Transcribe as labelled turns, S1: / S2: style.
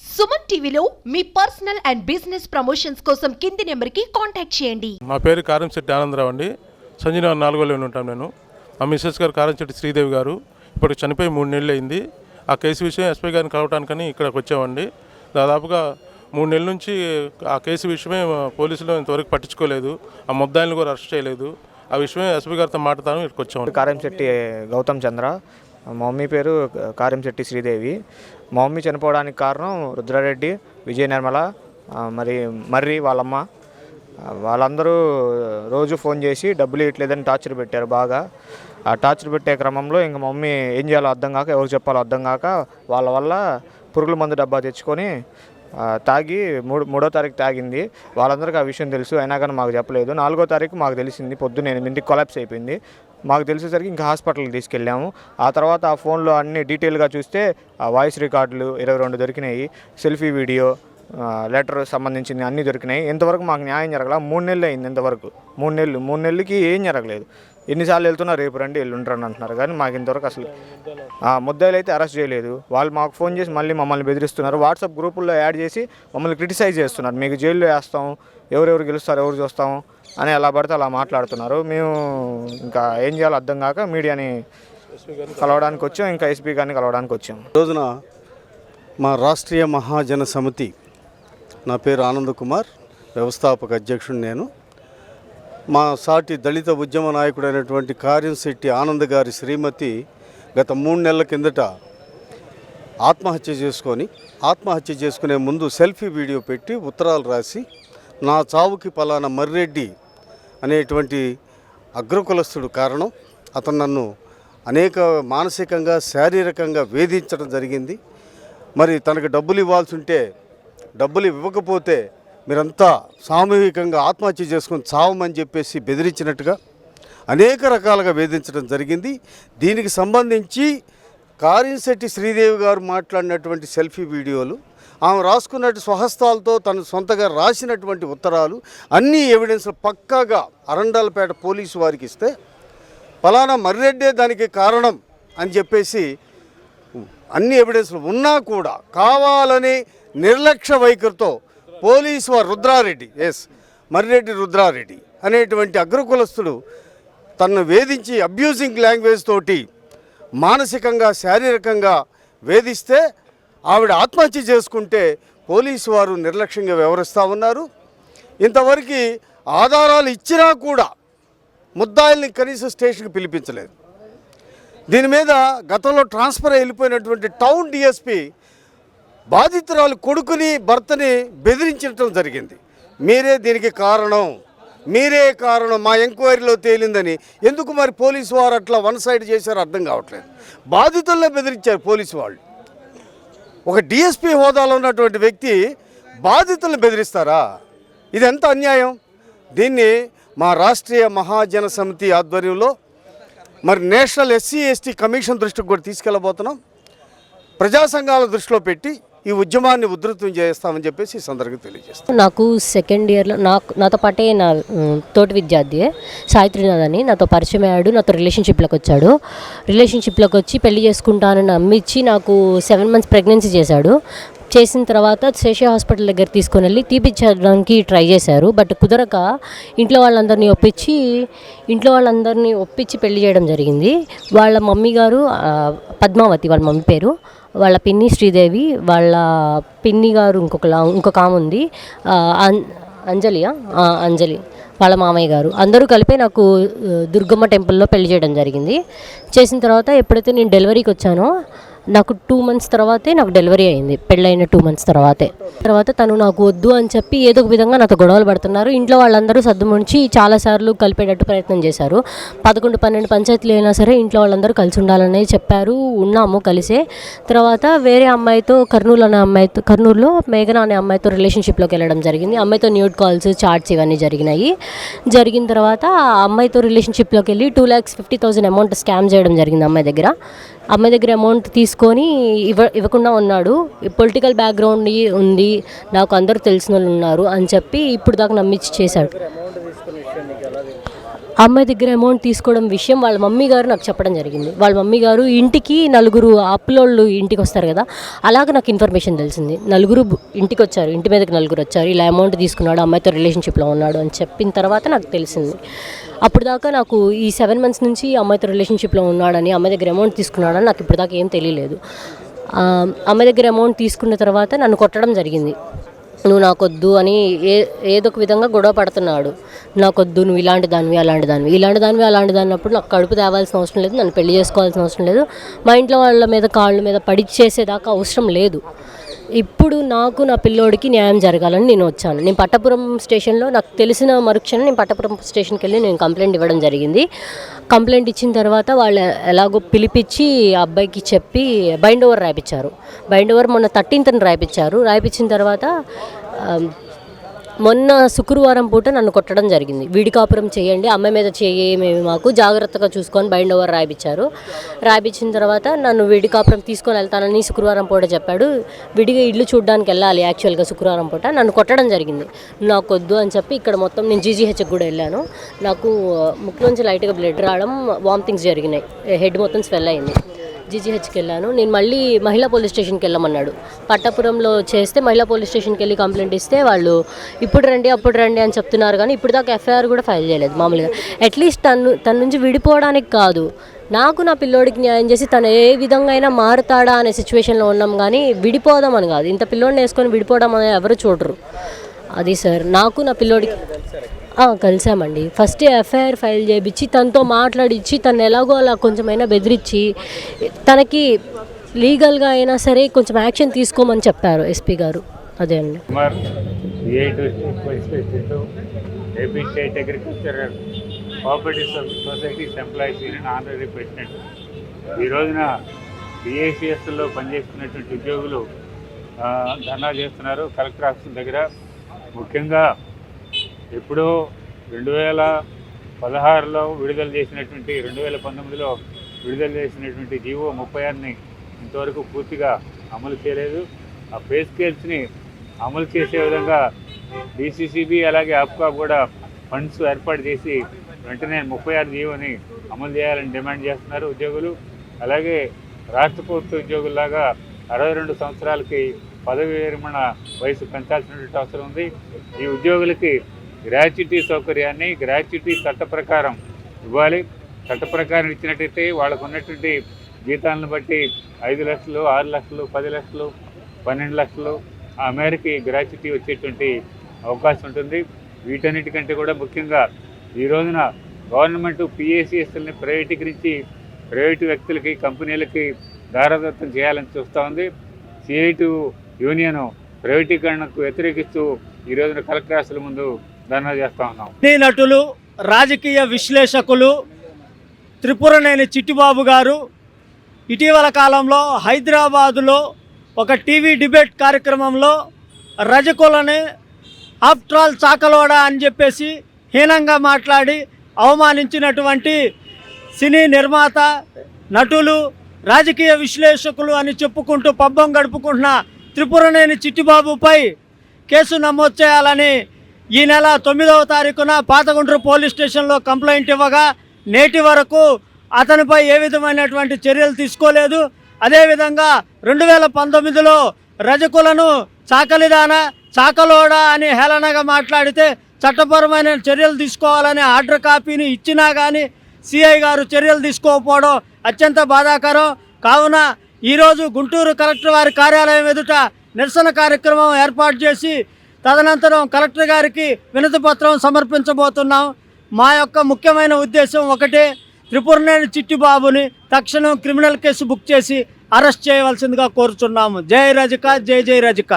S1: సుమన్ టీవీలో మీ personal and business promotions కోసం కింది నెంబర్కి కాంటాక్ట్ చేయండి.
S2: నా పేరు కారంశెట్టి ఆనందరావు అండి. సంజీనగర్ నాలుగోలో ఉంటాను నేను. మా మిస్సెస్ గారు కారంశెట్టి శ్రీదేవి గారు. ఇప్పుడు చనిపోయి మూడు నెలలు అయింది. ఆ కేసు విషయం ఎస్పీ గారిని కలవటానికని ఇక్కడికి వచ్చామండి. దాదాపుగా మూడు నెలల నుంచి ఆ కేసు విషయమే పోలీసులు ఇంతవరకు పట్టించుకోలేదు. ఆ ముద్దాయిలను కూడా అరెస్ట్ చేయలేదు. ఆ విషయమే ఎస్పీ గారితో మాట్లాడతాను ఇక్కడికి వచ్చామండి.
S3: కారంశెట్టి గౌతమ్ చంద్ర. మా మమ్మీ పేరు కారంశెట్టి శ్రీదేవి. మా మమ్మీ చనిపోవడానికి కారణం రుద్రారెడ్డి విజయ నిర్మల మరి మర్రి వాళ్ళమ్మ. వాళ్ళందరూ రోజు ఫోన్ చేసి డబ్బులు ఇవ్వట్లేదని టార్చర్ పెట్టారు బాగా. ఆ టార్చర్ పెట్టే క్రమంలో ఇంక మమ్మీ ఏం చేయాలో అర్థం కాక ఎవరు చెప్పాలో అర్థం కాక వాళ్ళ వల్ల పురుగుల మందు డబ్బా తెచ్చుకొని తాగి మూడు మూడో తారీఖు తాగింది. వాళ్ళందరికీ ఆ విషయం తెలుసు అయినా కానీ మాకు చెప్పలేదు. నాలుగో తారీఖు మాకు తెలిసింది పొద్దున్న ఎనిమిదింటికి కొలాప్స్ అయిపోయింది. మాకు తెలిసేసరికి ఇంకా హాస్పిటల్కి తీసుకెళ్ళాము. ఆ తర్వాత ఆ ఫోన్లో అన్ని డీటెయిల్గా చూస్తే ఆ వాయిస్ రికార్డులు ఇరవై రెండు దొరికినాయి సెల్ఫీ వీడియో లెటర్ సంబంధించింది అన్నీ దొరికినాయి. ఇంతవరకు మాకు న్యాయం జరగల. మూడు నెలలు అయింది ఇంతవరకు. మూడు నెలలు. మూడు నెలలకి ఏం జరగలేదు. ఎన్నిసార్లు వెళ్తున్నా రేపు రండి ఎల్లుంటారని అంటున్నారు. కానీ మాకు ఇంతవరకు అసలు ఆ, ముద్దాయిలు అయితే అరెస్ట్ చేయలేదు. వాళ్ళు మాకు ఫోన్ చేసి మళ్ళీ మమ్మల్ని బెదిరిస్తున్నారు. వాట్సాప్ గ్రూపుల్లో యాడ్ చేసి మమ్మల్ని క్రిటిసైజ్ చేస్తున్నారు. మీకు జైల్లో వేస్తాం ఎవరెవరు గెలుస్తారు ఎవరు చూస్తాం అని ఎలా పడితే అలా మాట్లాడుతున్నారు. మేము ఇంకా ఏం చేయాలో అర్థం కాక మీడియాని కలవడానికి వచ్చాం ఇంకా ఎస్పీ గారిని కలవడానికి వచ్చాం.
S4: రోజున మా రాష్ట్రీయ మహాజన సమితి నా పేరు ఆనంద్ కుమార్ వ్యవస్థాపక అధ్యక్షుడు నేను. మా సాటి దళిత ఉద్యమ నాయకుడైనటువంటి కార్యంశెట్టి ఆనంద్ గారి శ్రీమతి గత మూడు నెలల కిందట ఆత్మహత్య చేసుకొని ఆత్మహత్య చేసుకునే ముందు సెల్ఫీ వీడియో పెట్టి ఉత్తరాలు రాసి నా చావుకి పలానా మర్రెడ్డి అనేటువంటి అగ్రకులస్తుడు కారణం. అతను నన్ను అనేక మానసికంగా శారీరకంగా వేధించడం జరిగింది. మరి తనకు డబ్బులు ఇవ్వాల్సి ఉంటే డబ్బులు ఇవ్వకపోతే మీరంతా సామూహికంగా ఆత్మహత్య చేసుకొని చావమని చెప్పేసి బెదిరించినట్టుగా అనేక రకాలుగా వేధించడం జరిగింది. దీనికి సంబంధించి కారింశెట్టి శ్రీదేవి గారు మాట్లాడినటువంటి సెల్ఫీ వీడియోలు ఆమె రాసుకున్నట్టు స్వహస్తాలతో తను సొంతగా రాసినటువంటి ఉత్తరాలు అన్ని ఎవిడెన్స్ పక్కాగా అరండాలపేట పోలీసు వారికి ఇస్తే ఫలానా మర్రెడ్డే దానికి కారణం అని చెప్పేసి అన్ని ఎవిడెన్స్లు ఉన్నా కూడా కావాలని నిర్లక్ష్య వైఖరితో పోలీసు వారు రుద్రారెడ్డి ఎస్ మర్రెడ్డి రుద్రారెడ్డి అనేటువంటి అగ్రకులస్తుడు తనను వేధించి అబ్యూజింగ్ లాంగ్వేజ్ తోటి మానసికంగా శారీరకంగా వేధిస్తే ఆవిడ ఆత్మహత్య చేసుకుంటే పోలీసు వారు నిర్లక్ష్యంగా వ్యవహరిస్తూ ఉన్నారు. ఇంతవరకు ఆధారాలు ఇచ్చినా కూడా ముద్దాయిల్ని కనీసం స్టేషన్కి పిలిపించలేదు. దీని మీద గతంలో ట్రాన్స్ఫర్ వెళ్ళిపోయినటువంటి టౌన్ డిఎస్పి బాధితురాలు కొడుకుని భర్తని బెదిరించడం జరిగింది. మీరే దీనికి కారణం మీరే కారణం మా ఎంక్వైరీలో తేలిందని ఎందుకు మరి పోలీసు వారు అట్లా వన్ సైడ్ చేశారో అర్థం కావట్లేదు. బాధితులనే బెదిరించారు పోలీసు వాళ్ళు. ఒక డిఎస్పి హోదాలో ఉన్నటువంటి వ్యక్తి బాధితులను బెదిరిస్తారా? ఇది ఎంత అన్యాయం? దీన్ని మా రాష్ట్రీయ మహాజన సమితి ఆధ్వర్యంలో మరి నేషనల్ ఎస్సీ ఎస్టీ కమిషన్ దృష్టికి కూడా తీసుకెళ్ళబోతున్నాం. ప్రజా సంఘాల దృష్టిలో పెట్టి ఈ ఉద్యమాన్ని ఉధృతం చేస్తామని చెప్పేసి ఈ సందర్భంగా తెలియజేస్తాం.
S5: నాకు సెకండ్ ఇయర్లో నాకు నాతో పాటే నా తోటి విద్యార్థి సాయిత్రినాథ్ అని. నాతో పరిచయం అయ్యాడు నాతో రిలేషన్షిప్లోకి వచ్చాడు. రిలేషన్షిప్లోకి వచ్చి పెళ్ళి చేసుకుంటానని నమ్మించి నాకు సెవెన్ మంత్స్ ప్రెగ్నెన్సీ చేశాడు. చేసిన తర్వాత శేష హాస్పిటల్ దగ్గర తీసుకొని వెళ్ళి తీపిచ్చడానికి ట్రై చేశారు. బట్ కుదరక ఇంట్లో వాళ్ళందరినీ ఒప్పించి ఇంట్లో వాళ్ళందరినీ ఒప్పించి పెళ్ళి చేయడం జరిగింది. వాళ్ళ మమ్మీ గారు పద్మావతి వాళ్ళ మమ్మీ పేరు వాళ్ళ పిన్ని శ్రీదేవి వాళ్ళ పిన్ని గారు ఇంకొకలా ఇంకొక ఆమె ఉంది. అంజలియా? అంజలి వాళ్ళ మామయ్య గారు. అందరూ కలిపి నాకు దుర్గమ్మ టెంపుల్లో పెళ్ళి చేయడం జరిగింది. చేసిన తర్వాత ఎప్పుడైతే నేను డెలివరీకి వచ్చానో నాకు టూ మంత్స్ తర్వాతే నాకు డెలివరీ అయింది. పెళ్ళైన టూ మంత్స్ తర్వాతే. తర్వాత తను నాకు వద్దు అని చెప్పి ఏదో ఒక విధంగా నాతో గొడవలు పడుతున్నారు. ఇంట్లో వాళ్ళందరూ సర్దుముంచి చాలాసార్లు కలిపేటట్టు ప్రయత్నం చేశారు. పదకొండు పన్నెండు పంచాయతీలు అయినా సరే ఇంట్లో వాళ్ళందరూ కలిసి ఉండాలని చెప్పారు. ఉన్నాము కలిసే. తర్వాత వేరే అమ్మాయితో కర్నూలు అనే అమ్మాయితో కర్నూలులో మేఘన అనే అమ్మాయితో రిలేషన్షిప్లోకి వెళ్ళడం జరిగింది. అమ్మాయితో న్యూడ్ కాల్స్ చాట్స్ ఇవన్నీ జరిగినాయి. జరిగిన తర్వాత ఆ అమ్మాయితో రిలేషన్షిప్లోకి వెళ్ళి two lakhs fifty thousand amount scam చేయడం జరిగింది అమ్మాయి దగ్గర. అమ్మాయి దగ్గర అమౌంట్ తీసుకొని ఇవ్వ ఇవ్వకుండా ఉన్నాడు. పొలిటికల్ బ్యాక్గ్రౌండ్ ఉంది నాకు అందరూ తెలిసిన వాళ్ళు ఉన్నారు అని చెప్పి ఇప్పుడు దాకా నమ్మించి చేశాడు. అమ్మాయి దగ్గర అమౌంట్ తీసుకోవడం విషయం వాళ్ళ మమ్మీ గారు నాకు చెప్పడం జరిగింది. వాళ్ళ మమ్మీ గారు ఇంటికి నలుగురు అప్పులోళ్ళు ఇంటికి వస్తారు కదా అలాగ నాకు ఇన్ఫర్మేషన్ తెలిసింది. నలుగురు ఇంటికి వచ్చారు ఇంటి మీదకి నలుగురు వచ్చారు ఇలా అమౌంట్ తీసుకున్నాడు అమ్మాయితో రిలేషన్షిప్లో ఉన్నాడు అని చెప్పిన తర్వాత నాకు తెలిసింది. అప్పుడు దాకా నాకు ఈ సెవెన్ మంత్స్ నుంచి అమ్మాయితో రిలేషన్షిప్లో ఉన్నాడని అమ్మాయి దగ్గర అమౌంట్ తీసుకున్నాడని నాకు ఇప్పుడు దాకా ఏం తెలియలేదు. అమ్మాయి దగ్గర అమౌంట్ తీసుకున్న తర్వాత నన్ను కొట్టడం జరిగింది. నువ్వు నాకొద్దు అని ఏ ఏదో ఒక విధంగా గొడవ పడుతున్నాడు. నాకొద్దు నువ్వు ఇలాంటి దానివి అలాంటి దానివి. ఇలాంటి దానివి అలాంటి దాని అప్పుడు నాకు కడుపు తేవాల్సిన అవసరం లేదు నన్ను పెళ్ళి చేసుకోవాల్సిన అవసరం లేదు. మా ఇంట్లో వాళ్ళ మీద కాళ్ళ మీద పడి చేసేదాకా అవసరం లేదు. ఇప్పుడు నాకు నా పిల్లోడికి న్యాయం జరగాలని నేను వచ్చాను. నేను పట్టపురం స్టేషన్లో నాకు తెలిసిన మరుక్షణం నేను పట్టపురం స్టేషన్కి వెళ్ళి నేను కంప్లైంట్ ఇవ్వడం జరిగింది. కంప్లైంట్ ఇచ్చిన తర్వాత వాళ్ళు ఎలాగో పిలిపించి ఆ అబ్బాయికి చెప్పి బైండ్ ఓవర్ రాయిపించారు బైండ్ ఓవర్ మొన్న థర్టీన్త్ని రాయిపించారు రాయిపించిన తర్వాత మొన్న శుక్రవారం పూట నన్ను కొట్టడం జరిగింది. విడికాపురం చేయండి అమ్మ మీద చేయమేమి మాకు. జాగ్రత్తగా చూసుకొని బైండ్ ఓవర్ రాయిపించారు. రాయిపించిన తర్వాత నన్ను విడికాపురం తీసుకొని వెళ్తానని శుక్రవారం పూట చెప్పాడు. విడిగా ఇల్లు చూడడానికి వెళ్ళాలి యాక్చువల్గా శుక్రవారం పూట. నన్ను కొట్టడం జరిగింది. నాకు వద్దు అని చెప్పి ఇక్కడ మొత్తం నేను జీజీహెచ్కి కూడా వెళ్ళాను. నాకు ముక్కులోంచి లైట్గా బ్లడ్ రావడం వామిటింగ్స్ జరిగినాయి. హెడ్ మొత్తం స్వెల్ అయింది. జీజీహెచ్కి వెళ్ళాను. నేను మళ్ళీ మహిళా పోలీస్ స్టేషన్కి వెళ్ళమన్నాడు. పట్టాపురంలో చేస్తే మహిళా పోలీస్ స్టేషన్కి వెళ్ళి కంప్లైంట్ ఇస్తే వాళ్ళు ఇప్పుడు రండి అప్పుడు రండి అని చెప్తున్నారు కానీ ఇప్పుడు దాకా ఎఫ్ఐఆర్ కూడా ఫైల్ చేయలేదు మామూలుగా. అట్లీస్ట్ తను తన నుంచి విడిపోవడానికి కాదు. నాకు నా పిల్లోడికి న్యాయం చేసి తను ఏ విధంగా అయినా మారుతాడా అనే సిచ్యువేషన్లో ఉన్నాం కానీ విడిపోదాం అని కాదు. ఇంత పిల్లోడిని వేసుకొని విడిపోవడం అనేది ఎవరు చూడరు. అది సార్ నాకు నా పిల్లోడికి కలిసామండి. ఫస్ట్ ఎఫ్ఐఆర్ ఫైల్ చేయించి తనతో మాట్లాడించి తను ఎలాగో అలా కొంచెమైనా బెదిరించి తనకి లీగల్గా అయినా సరే కొంచెం యాక్షన్ తీసుకోమని చెప్పారు ఎస్పీ గారు. అదే అండి.
S6: Kumar CI AP state cooperative societies employees union president ఈ రోజున పనిచేస్తున్నటువంటి ఉద్యోగులు ధర్నా చేస్తున్నారు కలెక్టర్ ఆఫీస్ దగ్గర. ముఖ్యంగా ఎప్పుడో రెండు వేల పదహారులో విడుదల చేసినటువంటి రెండు వేల పంతొమ్మిదిలో విడుదల చేసినటువంటి జీవో ముప్పై ఆరుని ఇంతవరకు పూర్తిగా అమలు చేయలేదు. ఆ పే స్కేల్స్ని అమలు చేసే విధంగా డిసిసిబి అలాగే ఆప్కా కూడా ఫండ్స్ ఏర్పాటు చేసి వెంటనే ముప్పై ఆరు జీవోని అమలు చేయాలని డిమాండ్ చేస్తున్నారు ఉద్యోగులు. అలాగే రాష్ట్ర ప్రభుత్వ ఉద్యోగుల్లాగా అరవై రెండు సంవత్సరాలకి పదవి విరమణ వయసు పెంచాల్సినటువంటి అవసరం ఉంది. ఈ ఉద్యోగులకి గ్రాట్యుటీ సౌకర్యాన్ని గ్రాట్యుటీ చట్ట ప్రకారం ఇవ్వాలి. చట్ట ప్రకారం ఇచ్చినట్టయితే వాళ్ళకు ఉన్నటువంటి జీతాలను బట్టి ఐదు లక్షలు ఆరు లక్షలు పది లక్షలు పన్నెండు లక్షలు ఆ మేరకి గ్రాట్యుటీ వచ్చేటువంటి అవకాశం ఉంటుంది. వీటన్నిటికంటే కూడా ముఖ్యంగా ఈ రోజున గవర్నమెంట్ పిఏసిఎస్ఎల్ని ప్రైవేటీకరించి ప్రైవేటు వ్యక్తులకి కంపెనీలకి దారదత్తం చేయాలని చూస్తూ ఉంది. సిఐటు యూనియన్ ప్రైవేటీకరణకు వ్యతిరేకిస్తూ ఈ రోజున కలెక్టర్ ముందు ధర్నా ఉన్నాం.
S7: సినీ నటులు రాజకీయ విశ్లేషకులు త్రిపురనేని చిట్టిబాబు గారు ఇటీవల కాలంలో హైదరాబాదులో ఒక టీవీ డిబేట్ కార్యక్రమంలో రజకులని ఆఫ్ట్రాల్ చాకలోడ అని చెప్పేసి హీనంగా మాట్లాడి అవమానించినటువంటి సినీ నిర్మాత నటులు రాజకీయ విశ్లేషకులు అని చెప్పుకుంటూ పబ్బం గడుపుకుంటున్న త్రిపురనేని చిట్టిబాబుపై కేసు నమోదు చేయాలని ఈ నెల తొమ్మిదవ తారీఖున పాతగుండ్రు పోలీస్ స్టేషన్లో కంప్లైంట్ ఇవ్వగా నేటి వరకు అతనిపై ఏ విధమైనటువంటి చర్యలు తీసుకోలేదు. అదేవిధంగా రెండు వేల పంతొమ్మిదిలో రజకులను చాకలిదాన చాకలోడ అని హేళనగా మాట్లాడితే చట్టపరమైన చర్యలు తీసుకోవాలనే ఆర్డర్ కాపీని ఇచ్చినా కానీ సిఐ గారు చర్యలు తీసుకోకపోవడం అత్యంత బాధాకరం. కావున ఈరోజు గుంటూరు కలెక్టర్ వారి కార్యాలయం ఎదుట నిరసన కార్యక్రమం ఏర్పాటు చేసి తదనంతరం కలెక్టర్ గారికి వినతి పత్రం సమర్పించబోతున్నాం. మా యొక్క ముఖ్యమైన ఉద్దేశం ఒకటే త్రిపురనేని చిట్టిబాబుని తక్షణం క్రిమినల్ కేసు బుక్ చేసి అరెస్ట్ చేయవలసిందిగా కోరుచున్నాము. జై రజక జై జై రజక.